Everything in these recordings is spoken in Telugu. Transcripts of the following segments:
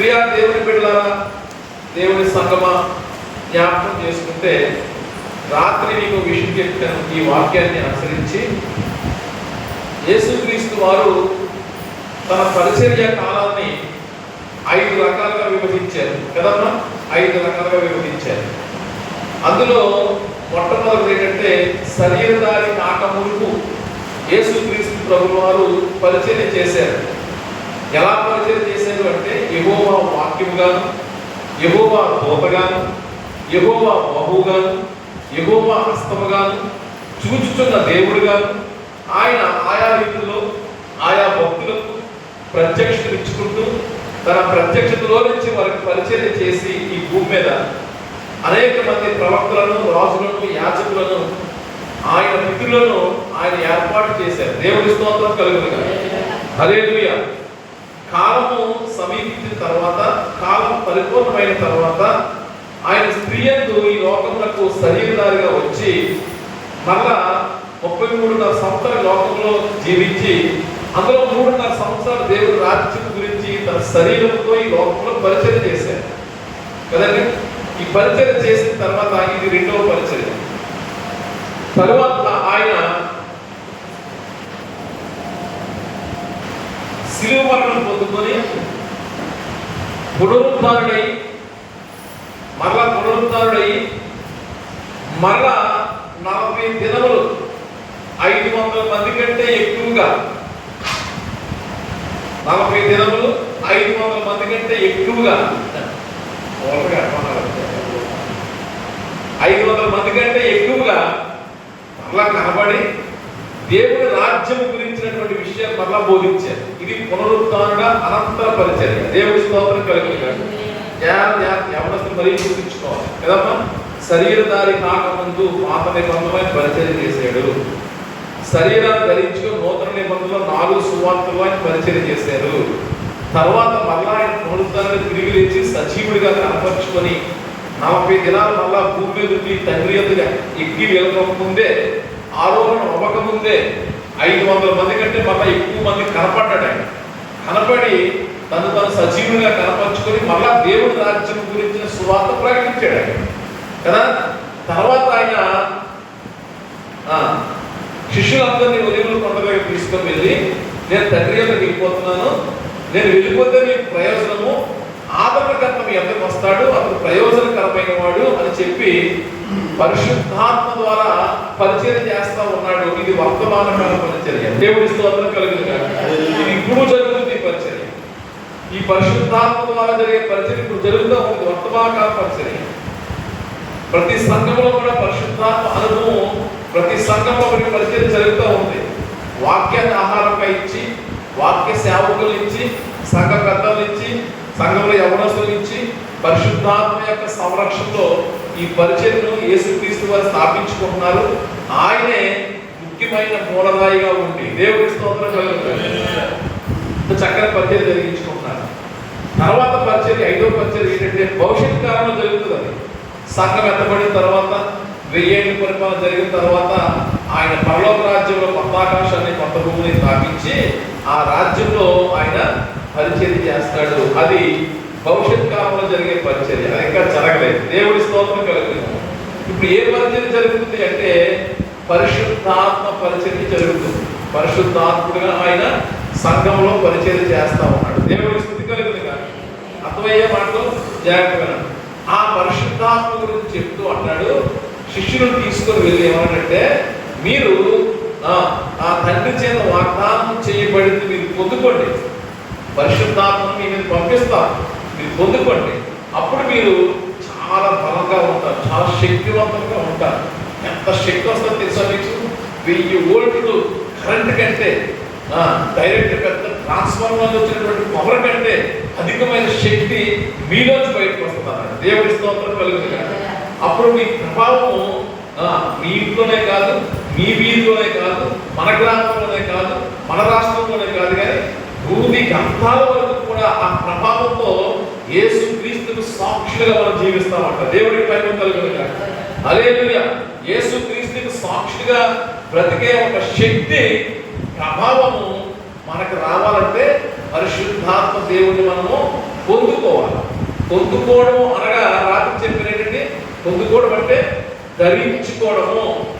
ప్రియా దేవుని బిడ్డలారా దేవుని సంగమా జ్ఞాపకం చేసుకుంటే రాత్రి నీకు విషయం చెప్పాను ఈ వాక్యాన్ని అనుసరించి. యేసుక్రీస్తు వారు తన పరిచర్య కాలాన్ని ఐదు రకాలుగా విభజించారు. కదమ్మా? ఐదు రకాలుగా విభజించారు. అందులో మొట్టమొదటి ఏంటంటే శరీరదారి కాక మునుపు యేసుక్రీస్తు ప్రభు వారు పరిచర్య చేశారు. ఎలా పరిచయం చేశారు అంటే యహోవా వాక్యముగాను యహోవా దోతగాను యహోవా బహుగాను యహోవా హస్తముగాను చూచుచున్న దేవుడుగాను ఆయన ఆయా రీతిలో ఆయా భక్తులకు ప్రత్యక్షతలు ఇచ్చుకుంటూ తన ప్రత్యక్షతలో నుంచి వారికి పరిచయం చేసి ఈ భూమి మీద అనేక మంది ప్రవక్తలను రాజులను యాజకులను ఆయన మిత్రులను ఆయన ఏర్పాటు చేశారు. దేవుడి స్తోత్రం కలుగునుగా హల్లెలూయా. కాలము సమీపించిన తర్వాత కాలం పరిపూర్ణమైన తర్వాత ఆయన స్త్రీయందు ఈ లోకములకు శరీరదారిగా వచ్చి మరలా ముప్పై మూడున్నర సంవత్సరాల లోకంలో జీవించి అందులో మూడున్నర సంవత్సరాలు దేవుడు రాజ్యం గురించి తన శరీరంతో ఈ లోకంలో పరిచయం చేశారు కదండి? ఈ పరిచయం చేసిన తర్వాత குடும்பங்களை దేవుడి స్తోత్రం కలిగిన యవనస్తులు మరీ గుర్తుంచుకోవాలి. కదమ్మా? శరీరధారి కాకముందు పాత నిబంధనమైన పరిచయం చేశాడు. శరీరాన్ని ధరించుకుని నూతన నిబంధనలో నాలుగు సువార్తలు ఆయన పరిచయం చేశారు. తర్వాత మళ్ళా ఆయన పునరుద్ధాన్ని తిరిగి లేచి సజీవుడిగా కనపరుచుకొని నలభై దినాలు మళ్ళా భూమి మీద తండ్రి ఎదుగా ఎక్కి వెళ్ళకముందే ఆరోహణ అవ్వక ఐదు వందల మంది కంటే మళ్ళా ఎక్కువ మంది కనపడ్డాడు ఆయన. కనపడి తను తను సజీవుడిగా కనపరుచుకొని మళ్ళా దేవుడి రాజ్యం గురించిన సువార్త ప్రకటించాడు. కదా? తర్వాత ఆయన ఆ, శిష్యులందరినీ ఉదయం కొండ దగ్గర తీసుకొని వెళ్ళి నేను తండ్రి యొక్క వెళ్ళిపోతున్నాను నేను వెళ్ళిపోతే మీకు ప్రయోజనము. ఆదరణకర్త ఎంతకు వస్తాడు. అతను ప్రయోజనకరమైన వాడు అని చెప్పి పరిశుద్ధాత్మ ద్వారా పరిచయం చేస్తా ఉన్నాడు. ఇది వర్తమాన కాల పరిచర్య. దేవుడి స్తోత్రం కలిగింది ఇది ఇప్పుడు జరుగుతుంది. ఈ పరిశుద్ధాత్మ ద్వారా జరిగే పరిచయం ఇప్పుడు జరుగుతూ ఉంది వర్తమానకాల పరిచయం ప్రతి సంఘంలో కూడా పరిశుద్ధాత్మ అనుభవం ప్రతి సంఘంలో ఒకటి పరిచయం జరుగుతూ ఉంది. వాక్యాన్ని ఆహారంగా ఇచ్చి వాక్య సేవకులు ఇచ్చి సంఘ పెద్దలు ఇచ్చి సంఘంలో యవనస్తులు ఇచ్చి పరిశుద్ధాత్మ యొక్క సంరక్షణలో ఈ పరిచయను యేసుక్రీస్తు వారు స్థాపించుకుంటున్నారు. ఆయనే ముఖ్యమైన మూలరాయిగా ఉండి దేవుడి స్తోత్రం కలుగుతుంది చక్కని పరిచయం జరిగించుకుంటున్నారు తర్వాత పరిచయం ఐదో పరిచయం ఏంటంటే భవిష్యత్ కాలంలో జరుగుతుంది అది. సంఘం ఎత్తబడిన తర్వాత వెయ్యేళ్ళ పరిపాలన జరిగిన తర్వాత ఆయన పరలోక రాజ్యంలో కొత్త ఆకాశాన్ని కొత్త భూమిని స్థాపించి ఆ రాజ్యంలో ఆయన పరిచర్య చేస్తాడు. అది భవిష్యత్ కాలంలో జరిగే పరిచర్య. అది ఇంకా జరగలేదు. దేవుడి స్తోత్రం కలుగుతుంది. ఇప్పుడు ఏ పరిచర్య జరుగుతుంది అంటే పరిశుద్ధాత్మ పరిచర్య జరుగుతుంది. పరిశుద్ధాత్ముడుగా ఆయన సంఘంలో పరిచర్య చేస్తా ఉన్నాడు. దేవుడి అర్థమయ్యే మాటలు జాగ్రత్తగా ఆ పరిశుద్ధాత్మ గురించి చెప్తూ అంటాడు శిష్యులను తీసుకొని వెళ్ళి ఏమనంటే మీరు ఆ తండ్రి చేత వాగ్దానం చేయబడింది మీరు పొందుకోండి. పరిశుద్ధాత్మను మీ మీద పంపిస్తాను మీరు పొందుకోండి. అప్పుడు మీరు చాలా బలంగా ఉంటారు చాలా శక్తివంతంగా ఉంటారు. ఎంత శక్తి వస్తుందో తెలుసా మీకు? వెయ్యి ఓల్ట్లు కరెంట్ కంటే డైరెక్ట్ పెద్ద ట్రాన్స్ఫార్మర్ వచ్చినటువంటి పవర్ కంటే అధికమైన శక్తి మీలోంచి బయటకు వస్తున్నారు దేవుడి స్తోత్రం కలుగుతుంది అప్పుడు మీ ప్రభావము ఆ, మీ ఇంట్లోనే కాదు మీ వీధిలోనే కాదు మన గ్రామంలోనే కాదు మన రాష్ట్రంలోనే కాదు కానీ భూమి గంధాల వరకు కూడా ఆ ప్రభావంతో యేసు క్రీస్తుకు సాక్షులుగా మనం జీవిస్తామంట. దేవుడికి పైన కలుగుతుంది అలేలుయ యేసు క్రీస్తుకు సాక్షిగా బ్రతికే ఒక శక్తి ప్రభావము మనకు రావాలంటే పరిశుద్ధాత్మ దేవుని మనము పొందుకోవాలి. పొందుకోవడము అనగా రాత్రి చెప్పిన ఏంటంటే పొందుకోవడం అంటే ధరించుకోవడము.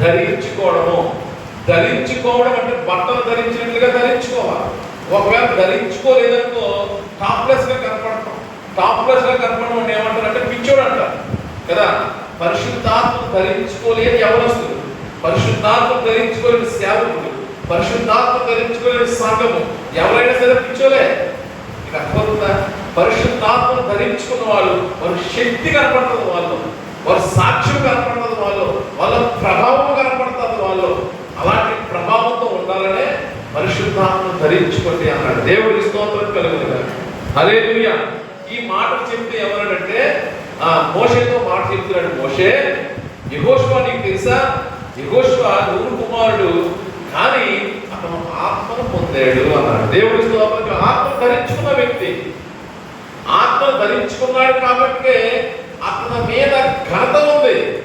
ధరించుకోవడము. ధరించుకోవడం అంటే బట్టలు ధరించినట్లుగా ధరించుకోవాలి. ఒకవేళ ధరించుకోలేదనుకో టాప్లెస్గా కనపడటం కనపడతాం. టాప్లెస్ కనపడడం అంటే ఏమంటారు అంటే పిచ్చోడు అంటారు కదా? పరిశుద్ధాత్మ ధరించుకోలేని ఎవరస్తులు పరిశుద్ధాత్మ ధరించుకోలేని సేవకుడు పరిశుద్ధాత్మ ధరించుకోలేని సంఘము. ఎవరైనా సరే పిచ్చోలే. మీకు అర్థమవుతుందా పరిశుద్ధాత్మను ధరించుకున్న వాళ్ళు వారి శక్తి కనపడుతుంది వాళ్ళు వారి సాక్ష్యం కనపడుతుంది వాళ్ళు వాళ్ళ ప్రభావం కనపడుతుంది వాళ్ళు అలాంటి ప్రభావంతో ఉండాలనే పరిశుద్ధాత్మను ధరించుకోండి అన్నాడు. దేవుడి స్తోత్రం కలుగుతుంది అదే ఈ మాట చెప్తే ఎవరంటే ఆ మోషేతో మాట చెప్తున్నాడు మోషే. యహోష్వా నీకు తెలుసా? యహోష్వా నూరు కుమారుడు కానీ అతను ఆత్మను పొందాడు అన్నాడు. దేవుడి స్తోత్రానికి ఆత్మ ధరించుకున్న వ్యక్తి. ఆత్మ ధరించుకున్నాడు కాబట్టి అతని మీద ఘనత ఉంది.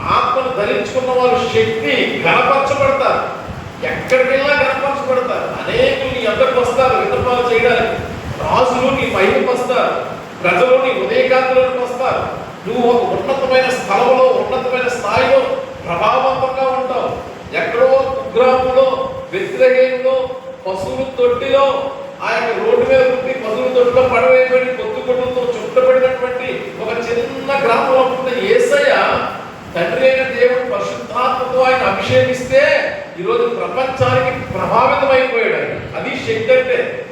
ఆత్మను ధరించుకున్న వారు శక్తి గణపరచబడతారు ఎక్కడికి వెళ్ళినా గణపరచబడతారు అనేకులు నీ ఎద్దరికి వస్తారు విన్నపాలు చేయడానికి. రాజులు నీ పైకి వస్తారు. ప్రజలు నీ ఉదయకాంతులకు వస్తారు. నువ్వు ఒక ఉన్నతమైన స్థలంలో ఉన్నతమైన స్థాయిలో ప్రభావవంతంగా ఉంటావు. ఎక్కడో కుగ్రామంలో వ్యతిరేకంలో పశువుల తొట్టిలో ఆయన రోడ్డు మీద ఉండి పశువుల తొట్టిలో పడవేయబడి పొత్తుకొట్టుతో చుట్టబడినటువంటి ఒక చిన్న గ్రామంలో పుట్టిన ఏసయ్య తండ్రి అయిన దేవుడు పరిశుద్ధాత్మతో ఆయన అభిషేకిస్తే ఈరోజు ప్రపంచానికి ప్రభావితమైపోయాడు. ఆయన అది శక్తి అంటే.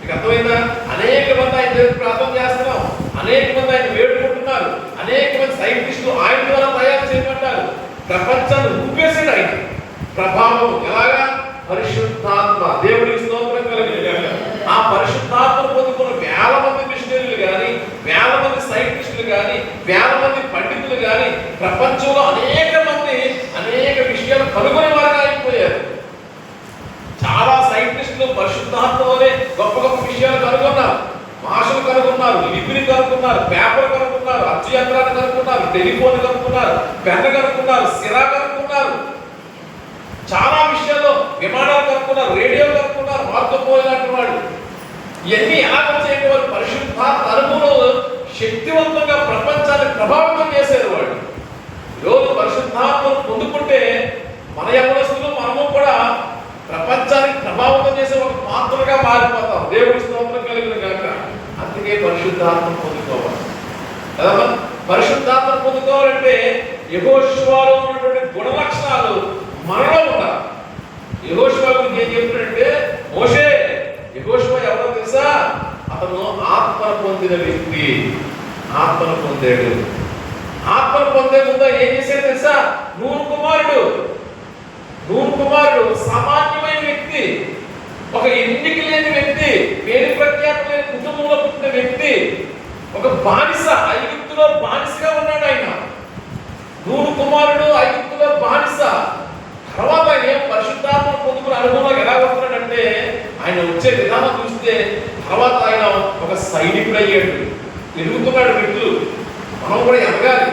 మీకు అర్థమైందా? అనేక మంది ఆయన దగ్గర ప్రార్థన చేస్తున్నాం. అనేక మంది ఆయన వేడుకుంటున్నారు. అనేక మంది సైంటిస్టులు ఆయన ద్వారా తయారు చేయమంటారు ప్రపంచాన్ని ఊపేసాడు ఆయన. ప్రభావం ఎలాగా? పరిశుద్ధాత్మ. దేవుడికి స్తోత్రం కలిగిన ఆ పరిశుద్ధాత్మ పొందుకున్న వేల మంది మిషనరీలు కానీ వేల మంది సైంటిస్టులు కానీ వేల మంది పండితులు కానీ ప్రపంచంలో అనేక మంది అనేక విషయాలు కనుగొనే వారుగా అయిపోయారు. చాలా సైంటిస్టులు పరిశుద్ధాత్మలోనే గొప్ప గొప్ప విషయాలు కనుగొన్నారు. భాషలు కనుగొన్నారు లిపిని కనుగొన్నారు పేపర్ కనుగొన్నారు అచ్చు యంత్రాన్ని కనుగొన్నారు టెలిఫోన్ కనుగొన్నారు పెన్ కనుగొన్నారు సిరా చాలా విషయాల్లో విమానాలు కనుక్కున్నారు రేడియో కనుక్కున్నారు మార్కపోయి వాడు. ఇవన్నీ ఎలా వచ్చేటి వారు పరిశుద్ధాత్మ అనుభవంలో శక్తివంతంగా ప్రపంచాన్ని ప్రభావితం చేశారు వాడు. ఈరోజు పరిశుద్ధాత్మను పొందుకుంటే మన యవనస్తులు మనము కూడా ప్రపంచానికి ప్రభావితం చేసే ఒక పాత్రగా మారిపోతాం. దేవుడి స్తోత్రం కలిగిన కాక అందుకే పరిశుద్ధాత్మ పొందుకోవాలి. కదా పరిశుద్ధాత్మ పొందుకోవాలంటే యహోశ్వాలో ఉన్నటువంటి గుణ లక్షణాలు మనలో ఉండాలి యహోష్వా గురించి ఏం చెప్తున్నాడంటే మోషే యహోష్వా ఎవరో తెలుసా? అతను ఆత్మను పొందిన వ్యక్తి. ఆత్మను పొందాడు. ఆత్మను పొందే ముందు ఏం చేశాడు తెలుసా? నూరు కుమారుడు. నూరు కుమారుడు సామాన్యమైన వ్యక్తి. ఒక ఎన్నిక లేని వ్యక్తి పేరు ప్రఖ్యాత లేని కుటుంబంలో పుట్టిన వ్యక్తి. ఒక బానిస ఐగుప్తులో బానిసగా ఉన్నాడు ఆయన. నూరు కుమారుడు ఐగుప్తులో బానిస. తర్వాత ఆయన ఏం పరిశుద్ధాత్మ పొందుకున్న అనుభవం ఎలా వస్తున్నాడంటే ఆయన వచ్చే విధానం చూస్తే తర్వాత ఆయన ఒక సైనికుడు అయ్యాడు ఎదుగుతున్నాడు వ్యక్తులు మనం కూడా ఎదగాలి.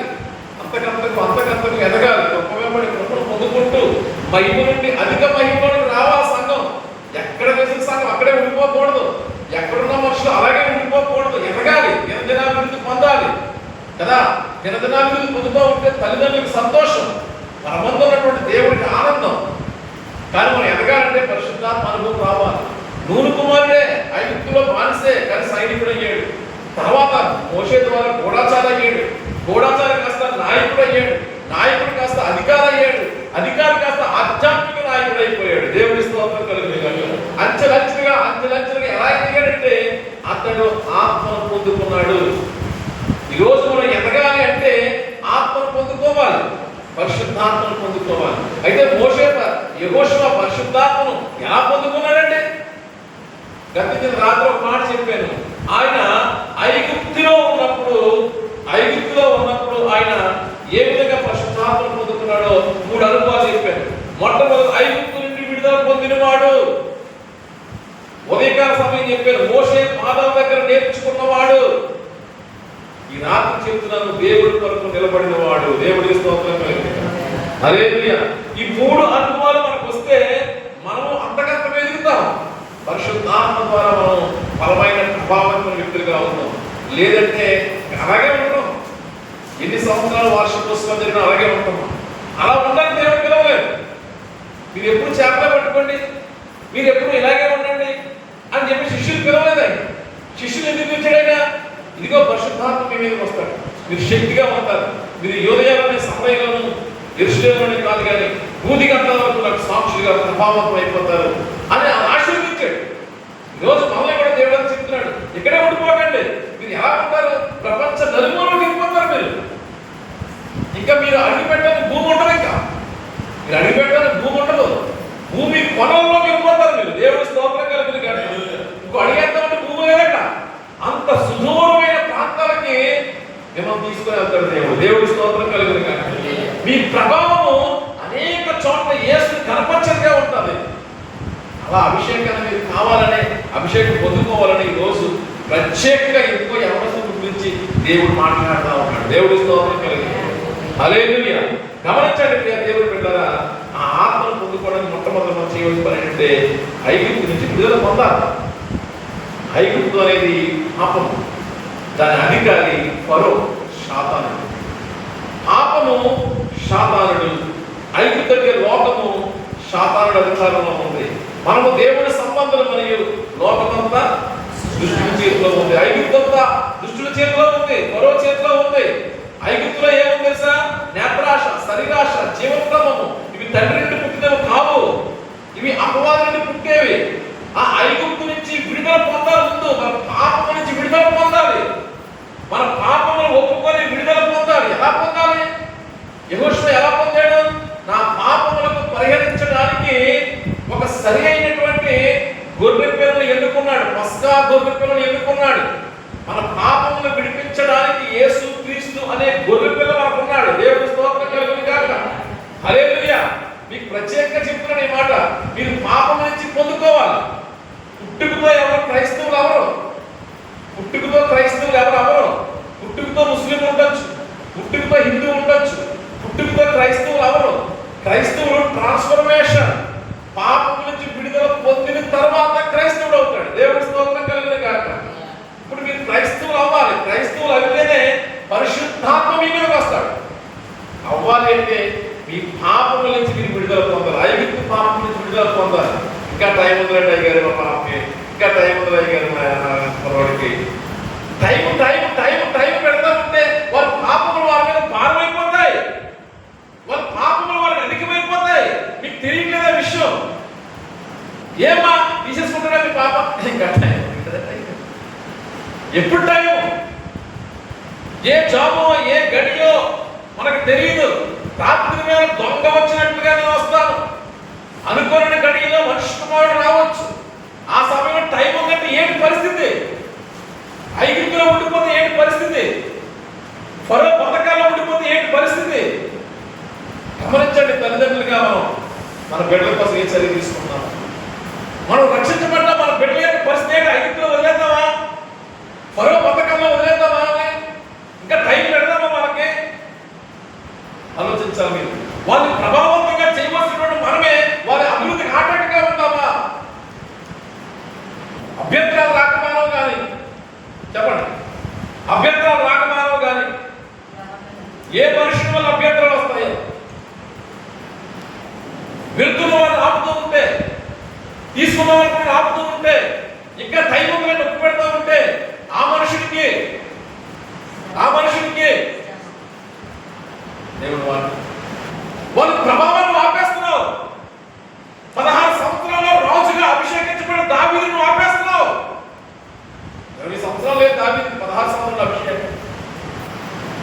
అంతకంతకు అంతకంతకు ఎదగాలి. గొప్ప వెంబడి కృపను పొందుకుంటూ మహిమ నుండి అధిక మహిమలోకి రావాలి సంఘం. ఎక్కడ వేసిన సంఘం అక్కడే ఉండిపోకూడదు. ఎక్కడున్న మనుషులు అలాగే ఉండిపోకూడదు. ఎదగాలి. దినదినాభివృద్ధి పొందాలి. కదా? దినదినాభివృద్ధి పొందుతూ ఉంటే తల్లిదండ్రులకు సంతోషం. మన ముందు ఉన్నటువంటి దేవుడికి ఆనందం. కానీ మనం ఎదగాలంటే పరిశుద్ధాత్మ అనుభవం రావాలి. నూరు కుమారుడే ఐగుప్తులో మానిస్తే కానీ సైనికుడు అయ్యాడు. తర్వాత మోసే ద్వారా గూఢాచారం అయ్యాడు. గూఢాచారం కాస్త నాయకుడు అయ్యాడు. నాయకుడు కాస్త అధికారం అయ్యాడు. అధికారి కాస్త ఆధ్యాత్మిక నాయకుడు అయిపోయాడు. దేవుడి స్తోత్రం కలిగిన అంచెలంచెలుగా అంచెలంచెలుగా ఎలా ఎదిగాడంటే అతడు ఆత్మను పొందుకున్నాడు. ఈ రోజు మనం ఎదగ పరిశుద్ధాత్మను పొందుకోవాలి. అయితే మోసే యహోషువ పరిశుద్ధాత్మను ఎలా పొందుకున్నాడంటే గత రాత్రి ఒక మాట చెప్పాను. ఆయన ఐగుప్తిలో ఉన్నప్పుడు ఐగుప్తిలో ఉన్నప్పుడు ఆయన ఏ విధంగా పరిశుద్ధాత్మను పొందుకున్నాడో మూడు అనుభవాలు చెప్పాను. మొట్టమొదటి ఐగుప్తు నుండి విడుదల పొందినవాడు. ఉదయకాల సమయం చెప్పాను. మోసే పాదాల దగ్గర నేర్చుకున్నవాడు. ఈ రాత్రి చెప్తున్నాను దేవుడి కొరకు నిలబడిన వాడు దేవుడి స్తోత్రం అదే ఈ మూడు అనుభవాలు మనకు వస్తే మనం అంతకంత ఎదుగుతాం పరిశుద్ధాత్మ ద్వారా మనం బలమైన ప్రభావవంతమైన వ్యక్తులుగా ఉన్నాం లేదంటే అలాగే ఉంటాం. ఎన్ని సంవత్సరాలు వార్షికోత్సవం జరిగినా అలాగే ఉంటాం. అలా ఉండాలని దేవుడు పిలవలేదు. మీరు ఎప్పుడు చేపలే పట్టుకోండి. మీరు ఎప్పుడు ఇలాగే ఉండండి అని చెప్పి శిష్యులు పిలవలేదండి శిష్యులు ఎందుకు పిలిచాడైనా? ఇదిగో పరిశుద్ధాత్మ మీ మీదకి వస్తాడు. మీరు శక్తిగా ఉంటారు. మీరు యోదయాలని సమయంలోను ఎరుసలేలోనే కాదు కానీ భూతి గంటల వరకు నాకు సాక్షులుగా ప్రభావతం అయిపోతారు అని ఆశీర్వదించాడు. ఈరోజు మనల్ని కూడా దేవుడు చెప్తున్నాడు. ఇక్కడే ఉండిపోకండి. మీరు ఎలా ఉంటారు? ప్రపంచ నలుమూలలో వెళ్ళిపోతారు మీరు. ఇంకా మీరు అడుగు భూమి ఉండదు ఇంకా. మీరు అడుగు పెట్టని భూమి ఉండదు భూమి కొనల్లో వెళ్ళిపోతారు మీరు దేవుడి స్తోత్రం కలిగింది కానీ ఇంకో అడిగేద్దామంటే భూమి లేదట అంత సుదూరమైన ప్రాంతాలకి మిమ్మల్ని తీసుకుని వెళ్తాడు దేవుడు దేవుడి స్తోత్రం కలిగింది కానీ మీ ప్రభావము అనేక చోట్ల యేసు కనపచ్చగా ఉంటుంది అలా అభిషేకాన్ని మీరు కావాలని అభిషేకం పొందుకోవాలని ఈ రోజు ప్రత్యేకంగా ఎక్కువ యవనస్తుల గురించి దేవుడు మాట్లాడుతూ ఉన్నాడు దేవుడి స్తోత్రం కలిగింది. హల్లెలూయా. గమనించండి ప్రియ దేవుడు బిడ్డరా ఆ ఆత్మను పొందుకోవడానికి మొట్టమొదటి మనం చేయవలసిన పని ఏంటంటే ఐగుప్తు నుంచి విడుదల పొందాలి. ఐగుప్తు అనేది పాపం దాని అధికారి పరో శాతానుడు. పాపము శాతానుడు. ఐగుప్తు అంటే లోకము శాతానుడు అధికారంలో ఉంది. మనము దేవుని సంబంధం మరియు లోకమంతా దుష్టుల చేతిలో ఉంది ఐగుప్తంతా చేతిలో ఉంది మరో చేతిలో ఉంది. ఐగుప్తులో ఏముంది తెలుసా? నేత్రాశ శరీరాశ జీవక్రమము ఇవి తండ్రి నుండి పుట్టినవి కావు. ఇవి అపవాది నుండి పుట్టేవి. ఆ ఐగుప్తు నుంచి విడుదల పొందాలి ముందు. మన పాపం నుంచి విడుదల పొందాలి. మన పాపములు ఒప్పుకొని విడుదల పొందాలి. ఎలా పొందాలి? యహోష్ణ ఎలా పొందాడు? నా పాపములకు పరిహరించడానికి ఒక సరి అయినటువంటి గొర్రె పిల్లలు ఎన్నుకున్నాడు. పస్కా గొర్రె పిల్లలు ఎన్నుకున్నాడు. మన పాపములు విడిపించడానికి యేసు క్రీస్తు అనే గొర్రె పిల్ల మనకు ఉన్నాడు దేవుడు స్తోత్రం కలుగును కాక హల్లెలూయా. మీకు ప్రత్యేకంగా చెప్తున్నాను ఈ మాట మీరు పాపం నుంచి పొందుకోవాలి. పుట్టుకతో ఎవరు క్రైస్తవులు ఎవరు? పుట్టుకతో క్రైస్తవులు ఎవరు అవరు పుట్టుకతో ముస్లిం ఉండొచ్చు పుట్టుకతో హిందూ ఉండొచ్చు పుట్టుకతో క్రైస్తవులు ఎవరు? క్రైస్తవులు ట్రాన్స్ఫర్మేషన్. పాపం నుంచి విడుదల పొందిన తర్వాత క్రైస్తవుడు అవుతాడు. దేవుడి స్తోత్రం కలిగిన కాక ఇప్పుడు మీరు క్రైస్తవులు అవ్వాలి. క్రైస్తవులు అయితేనే పరిశుద్ధాత్మ మీ మీదకి వస్తాడు. అవ్వాలి అంటే మీ పాపముల నుంచి మీరు విడుదల పొందాలి. ఐగుప్తు పాపం నుంచి విడుదల పొందాలి. ఇంకా టైం ఉందండి అయ్యారు మా పాపకి ఇంకా టైం ఉంది అయ్యారు మా పొరవాడికి టైం టైం టైం టైం పెడతా ఉంటే వారి పాపములు వారి మీద భారం అయిపోతాయి వారి పాపములు వారికి అధికమైపోతాయి మీకు తెలియట్లేదా విషయం ఏమా తీసేసుకుంటారా మీ పాప ఇంకా టైం ఉంటుందా టైం? ఎప్పుడు టైం ఏ జాబో ఏ గడియో మనకు తెలియదు రాత్రి వేళ దొంగ వచ్చినట్లుగా నేను వస్తాను. అనుకోని గడియలో మనిషి కుమారుడు రావచ్చు. ఆ సమయంలో టైం ఉందంటే ఏంటి పరిస్థితి? ఐదుగులో ఉండిపోతే ఏంటి పరిస్థితి? ఫరో పథకాల్లో ఉండిపోతే ఏంటి పరిస్థితి? గమనించండి తల్లిదండ్రులుగా మనం మన బిడ్డల కోసం ఏ చర్య తీసుకుంటున్నాం మనం రక్షించబడ్డా మన బిడ్డల యొక్క పరిస్థితి ఏంటి ఐదుగులో వదిలేద్దామా మరో పథకంలో వదిలేద్దామా ఇంకా టైం పెడదామా మనకి ఆలోచించాలి మీరు వాళ్ళని ప్రభావవంతంగా చేయవలసినటువంటి మనమే వారి అభివృద్ధికి ఆటంకంగా ఉంటామా అభ్యంతరాలు రాకమానవు కానీ చెప్పండి అభ్యంతరాలు రాకమానవు కానీ ఏ మనుషుల వల్ల అభ్యంతరాలు వస్తాయో వెళ్తున్న వారిని ఆపుతూ ఉంటే తీసుకున్న వారిని ఆపుతూ ఉంటే ఇంకా టైం ఉందని నొక్కి పెడతా ఉంటే ఆ మనుషుడికి ఆ మనుషుడికి దేవుడు వాడు వాళ్ళ ప్రభావాన్ని ఆపేస్తున్నావు పదహారు సంవత్సరాల్లో రాజుగా అభిషేకించబడిన దావీదును ఆపేస్తున్నావు ఇరవై సంవత్సరాలు లేదు దావీదు పదహారు సంవత్సరాల అభిషేకం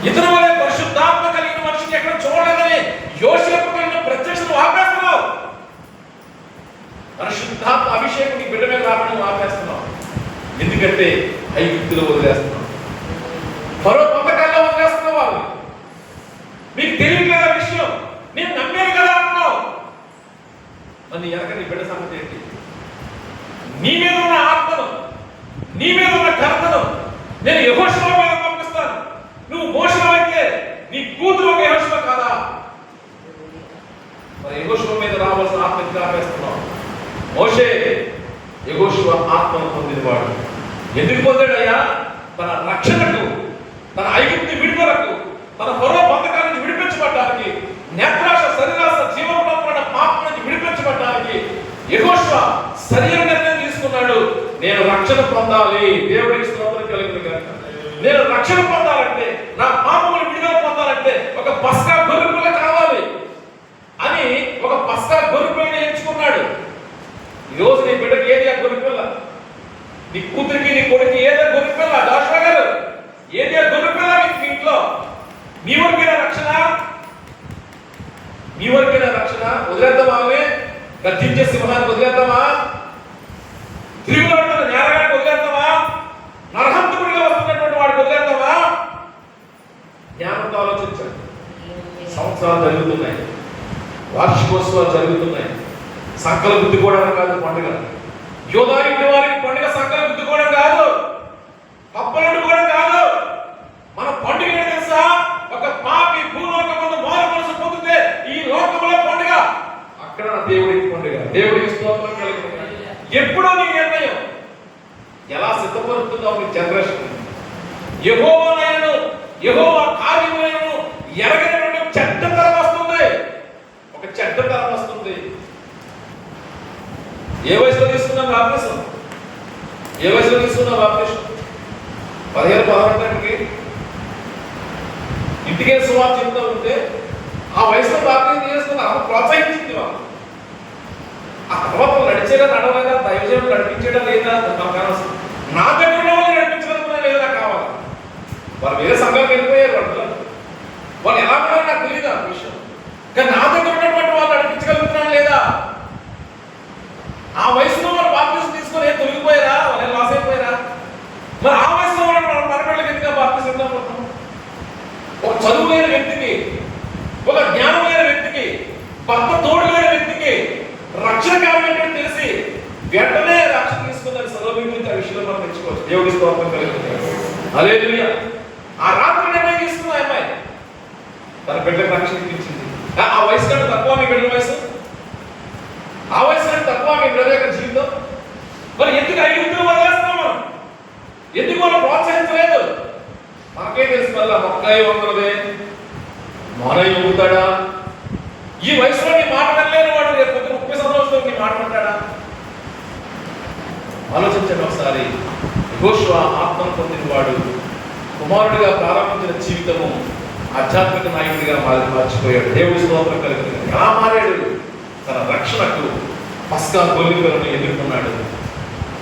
ఇతను వలె పరిశుద్ధాత్మ కలిగిన మనిషిని ఎక్కడ చూడలేదని యోసేపు కలిగిన ప్రత్యక్షను ఆపేస్తున్నావు పరిశుద్ధాత్మ అభిషేకం నీ బిడ్డ మీద రావడం ఆపేస్తున్నావు ఎందుకంటే ఐగుప్తులో వదిలేస్తున్నావు మరో పథకాల్లో వదిలేస్తున్నావు వాళ్ళు మీకు తెలియట్లేదా విషయం నేను నమ్మాను కదా అంటున్నావు మరి వెనక నీ బిడ్డ సంగతి ఏంటి? నీ మీద ఉన్న ఆత్మను నీ మీద ఉన్న కర్తను నేను యహోషువ మీద పంపిస్తాను. నువ్వు మోషం అయితే నీ కూతురు ఒక యహోషువ కాదా? మరి యహోషువ మీద రావాల్సిన ఆత్మ ఆపేస్తున్నావు? మోషే యెహోషువ ఆత్మను పొందినవాడు. ఎందుకు పొందాడయ్యా? తన రక్షణకు తన ఐగుప్తి విడుదలకు తన పొరవ బంధకాల నుంచి విడిపించబడ్డానికి నేత్రాశ శరీరాశ జీవపడమైన పాపం నుంచి విడిపించబడ్డానికి యెహోషువ సరైన నిర్ణయం తీసుకున్నాడు. నేను రక్షణ పొందాలి. దేవుడికి స్తోత్రం కలిగిన నేను రక్షణ పొందాలంటే నా పాపములు విడుదల పొందాలంటే ఒక పస్కా గొర్రెపిల్ల కావాలి అని ఒక పస్కా గొర్రెపిల్లని ఎంచుకున్నాడు ఈ రోజు నీ బిడ్డకి ఏది ఆ గొర్రెపిల్ల నీ కూతురికి నీ కొడుకు ఏదో గొర్రెపిల్ల దాషా గారు ఏది ఆ గొర్రెపిల్ల మీకు ఇంట్లో మీ వరకైనా రక్షణ మీ వరకైనా రక్షణ వదిలేద్దామా ఆమె గర్జించే సింహాన్ని వదిలేద్దామా తిరుగులాడుతున్న నేరగాడిని వదిలేద్దామా నరహంతకుడిగా వస్తున్నటువంటి వాడిని వదిలేద్దామా జ్ఞానంతో ఆలోచించండి సంవత్సరాలు జరుగుతున్నాయి వార్షికోత్సవాలు జరుగుతున్నాయి సంకల గుద్దుకోవడం కాదు పండుగ యోధా ఇంటి వారికి పండుగ సంకల గుద్దుకోవడం కాదు కప్పలు వండుకోవడం కాదు మన పండుగ ఏంటి తెలుసా ఒక పాపి భూలోకమందు మారు మనసు పొందితే ఈ లోకంలో పండుగ అక్కడ నా దేవుడికి పండుగ దేవుడికి స్తోత్రం కలుగుతుంది ఎప్పుడో నీ నిర్ణయం ఎలా సిద్ధపడుతుందో మీ జనరేషన్ యహోవనైనను యహోవా కార్యములను ఎరగనటువంటి చెడ్డ తరం వస్తుంది ఒక చెడ్డ తరం వస్తుంది ఏ వయసులో తీసుకున్నాం బాప్టిజం ఏ వయసులో తీసుకున్నాం బాప్టిజం పదిహేను పదహారుకి ఇంటికే సువార్త చెప్తూ ఉంటే ఆ వయసులో బాప్టిజం చేసుకున్న ఆమె ప్రోత్సహించింది వాళ్ళు ఆ తర్వాత నడిచేలా నడిచేదా నడవలేదా దైవజనం లేదా మనకు అనవసరం నా దగ్గర ఉన్న వాళ్ళు నడిపించగలుగుతున్నా లేదా కావాలి. వాళ్ళు వేరే సంఘాలకు వెళ్ళిపోయారు వాళ్ళు. వాళ్ళు ఎలా ఉన్నారో నాకు తెలియదు ఆ విషయం. కానీ నా దగ్గర ఉన్నటువంటి వాళ్ళు నడిపించగలుగుతున్నాను లేదా? ఆ వయసులో వాళ్ళు బాప్తిసం తీసుకొని ఏం తొలగిపోయారా? వాళ్ళు ఏం లాస్ అయిపోయారా? మరి ఆ వయసులో వాళ్ళు మనం మనపిల్లలకి ఎందుకు బాప్తిసం ఇద్దాం ఒక చదువు లేని వ్యక్తికి ఒక జ్ఞానం లేని వ్యక్తికి భర్త తోడు లేని వ్యక్తికి రక్షణ కావాలంటే తెలిసి వెంటనే రక్షణ తీసుకుందని గురించి ఆ విషయంలో మనం తెచ్చుకోవచ్చు దేవుడి స్తోత్రం కలుగుతుంది. అదే ఆ రాత్రి నిర్ణయం తీసుకున్న అమ్మాయి. తన బిడ్డకు రక్షణ ఇప్పించింది. ఆ- వయసు కంటే తక్కువ మీ బిడ్డల వయసు? ఆ వయసు కంటే తక్కువ మీ బిడ్డ యొక్క జీవితం? మరి ఎందుకు ఐదుగురు వదిలేస్తున్నాం మనం? ఎందుకు మనం ప్రోత్సహించలేదు? మనకే తెలుసు మళ్ళా మొక్కయ్య వందలదే మాన ఎగుతాడా ఈ వయసులో నీ మాట వినలేని వాడు రేపు పొద్దున్న ముప్పై సంవత్సరాలు నీ ఆలోచించండి ఒకసారి. యెహోషువ ఆత్మను పొందినవాడు కుమారుడిగా ప్రారంభించిన జీవితము ఆధ్యాత్మిక నాయకుడిగా మారి మార్చిపోయాడు. దేవుడి స్తోత్రం కలిగింది ఎలా మారాడు? తన రక్షణకు పస్కా గోలికలను ఎదుర్కొన్నాడు.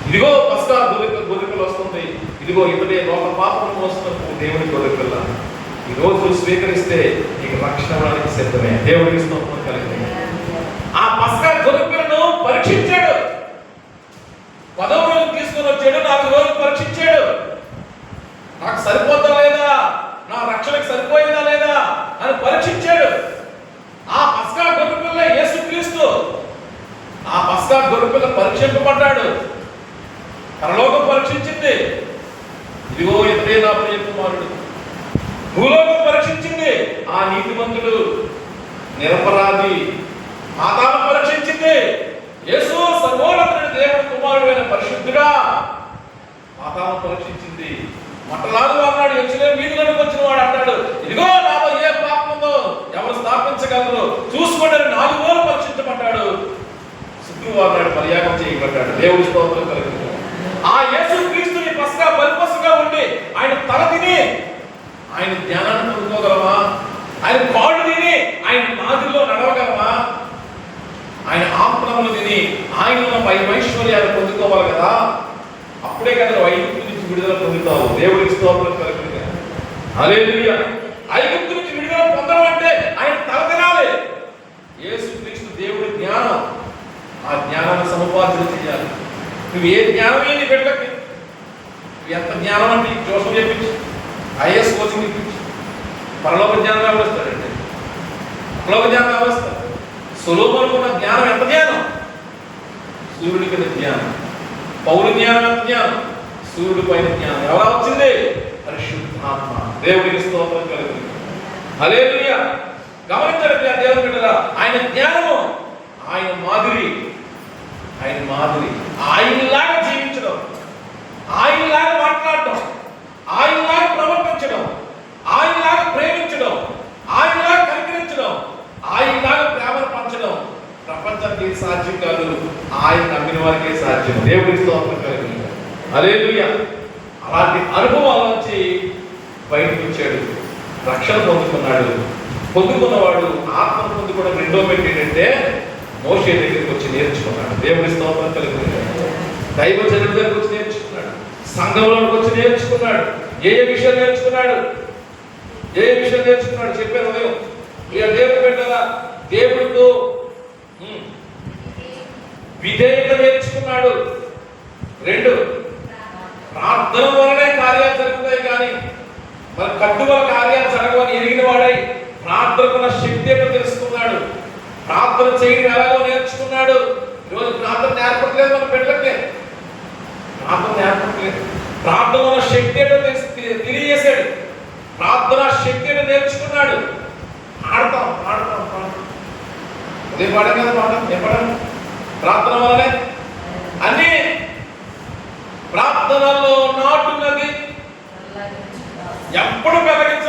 ఇదిగో పస్కా గోలిక గోలికలు వస్తుంది. ఇదిగో ఇతడే లోక పాపం మోస్తున్న దేవుడి గోలికల్లా. ఈ రోజు స్వీకరిస్తే నీకు రక్షణ సిద్ధమే. దేవుడికి స్తోత్రం కలిగింది ఆ పస్కా గొర్రెపిల్లను పరీక్షించాడు పదవ రోజు తీసుకొని వచ్చాడు నాలుగు రోజులు పరీక్షించాడు నాకు సరిపోతా లేదా? నా రక్షణకు సరిపోయిందా లేదా అని పరీక్షించాడు. ఆ పస్కా గొర్రెపిల్ల యేసుక్రీస్తు. ఆ పస్కా గొర్రెపిల్ల పరీక్షింపబడ్డాడు. పరలోకం పరీక్షించింది. ఇదిగో ఇతడే నా ప్రియ కుమారుడు. భూలోకం పరీక్షించింది. ఆ నీతిమంతుడు నిరపరాధి పాతాళం పరీక్షించింది యేసు సర్వోన్నతుడి దేవుడి కుమారుడైన పరిశుద్ధుడా పాతాళం పరీక్షించింది మట్టలాదు అన్నాడు యక్షలే వీధిలోకి వచ్చిన వాడు అంటాడు ఇదిగో నాలో ఏ పాపం ఉందో ఎవరు స్థాపించగలరు చూసుకోండి అని నాలుగు రోజులు పరీక్షించబడ్డాడు శుక్రవారం నాడు పర్యాగం చేయబడ్డాడు దేవుడి స్తోత్రం కలిగింది ఆ యేసు క్రీస్తుని పసగా బలిపసగా ఉండి ఆయన తల తిని ఆయన జ్ఞానాన్ని పొందుకోగలమా ఆయన కాళ్ళు తిని ఆయన మాదిరిలో నడవగలమా ఆయన ఆత్మములు తిని ఆయన వైశ్వర్యాన్ని పొందుకోవాలి కదా అప్పుడే కదా నువ్వు ఐగుప్తు నుంచి విడుదల పొందుతావు దేవుడికి స్తోత్రం కలుగుతుంది హల్లెలూయా ఐగుప్తు నుంచి విడుదల పొందడం అంటే ఆయన తల తినాలి యేసు క్రీస్తు దేవుడి జ్ఞానం ఆ జ్ఞానాన్ని చేయాలి నువ్వు ఏ జ్ఞానం నీ బిడ్డకి? ఎంత జ్ఞానం అంటే జోసం చెప్పించు. ఐఎస్ కోచింగ్ ఇప్పించు. పరలోక జ్ఞానం వ్యవస్థాడండి పరలోక జ్ఞానం వ్యవస్థ సులభనుకున్న జ్ఞానం ఎంత జ్ఞానం? సూర్యుడి కింద జ్ఞానం. పౌరు జ్ఞానం ఎంత జ్ఞానం? సూర్యుడి పైన జ్ఞానం. ఎలా వచ్చింది? పరిశుద్ధాత్మ. దేవుడికి స్తోత్రం కలిగింది హల్లెలూయా. గమనించండి ప్రియ దేవుని బిడ్డలా ఆయన జ్ఞానము ఆయన మాదిరి. ఆయన మాదిరి. ఆయనలాగా జీవించడం. ఆయనలాగా మాట్లాడటం ఆయనలాగా ప్రవర్తించడం. ఆయనలాగా ప్రేమించడం. ఆయనలాగా కనికరించడం. ఆయనలాగా ప్రేమను పంచడం ప్రపంచానికి సాధ్యం కాదు. ఆయన నమ్మిన వారికే సాధ్యం. దేవుడి స్తోత్రం కలిగింది అదే అలాంటి అనుభవాల నుంచి బయటకు వచ్చాడు. రక్షణ పొందుకున్నాడు. పొందుకున్నవాడు ఆత్మ పొందుకోవడం రెండో పెట్టేటంటే ఏంటంటే మోషే దగ్గరికి వచ్చి నేర్చుకున్నాడు దేవుడి స్తోత్రం కలిగి దైవ జనుల వచ్చి నేర్చుకున్నాడు. సంఘంలోకి వచ్చి నేర్చుకున్నాడు. ఏ ఏ విషయం నేర్చుకున్నాడు? ఏ ఏ విషయం నేర్చుకున్నాడు? చెప్పాను ఉదయం ఇక దేవుడు పెట్టాలా దేవుడితో విధేయత నేర్చుకున్నాడు. రెండు ప్రార్థన వలనే కార్యాలు జరుగుతాయి కానీ మన కట్టుబడి కార్యాలు జరగవని ఎరిగిన వాడై ప్రార్థనకున్న శక్తి ఏంటో తెలుసుకున్నాడు. ప్రార్థన చేయడం ఎలాగో నేర్చుకున్నాడు. ఈరోజు ప్రార్థన నేర్పట్లేదు మన బిడ్డలకి. ప్రార్థన నేర్పట్లేదు ప్రార్థన వల్ల శక్తి ఏంటో తెలియజేశాడు. ప్రార్థన శక్తి ఏంటో నేర్చుకున్నాడు. ఆడతాం ఆడతాం పాడతాం. అదే పాడం కదా పాడం ఏ పాడం ప్రార్థన వల్లనే అన్ని ప్రార్థనలో నాటున్నది ఎప్పుడు పెరగించ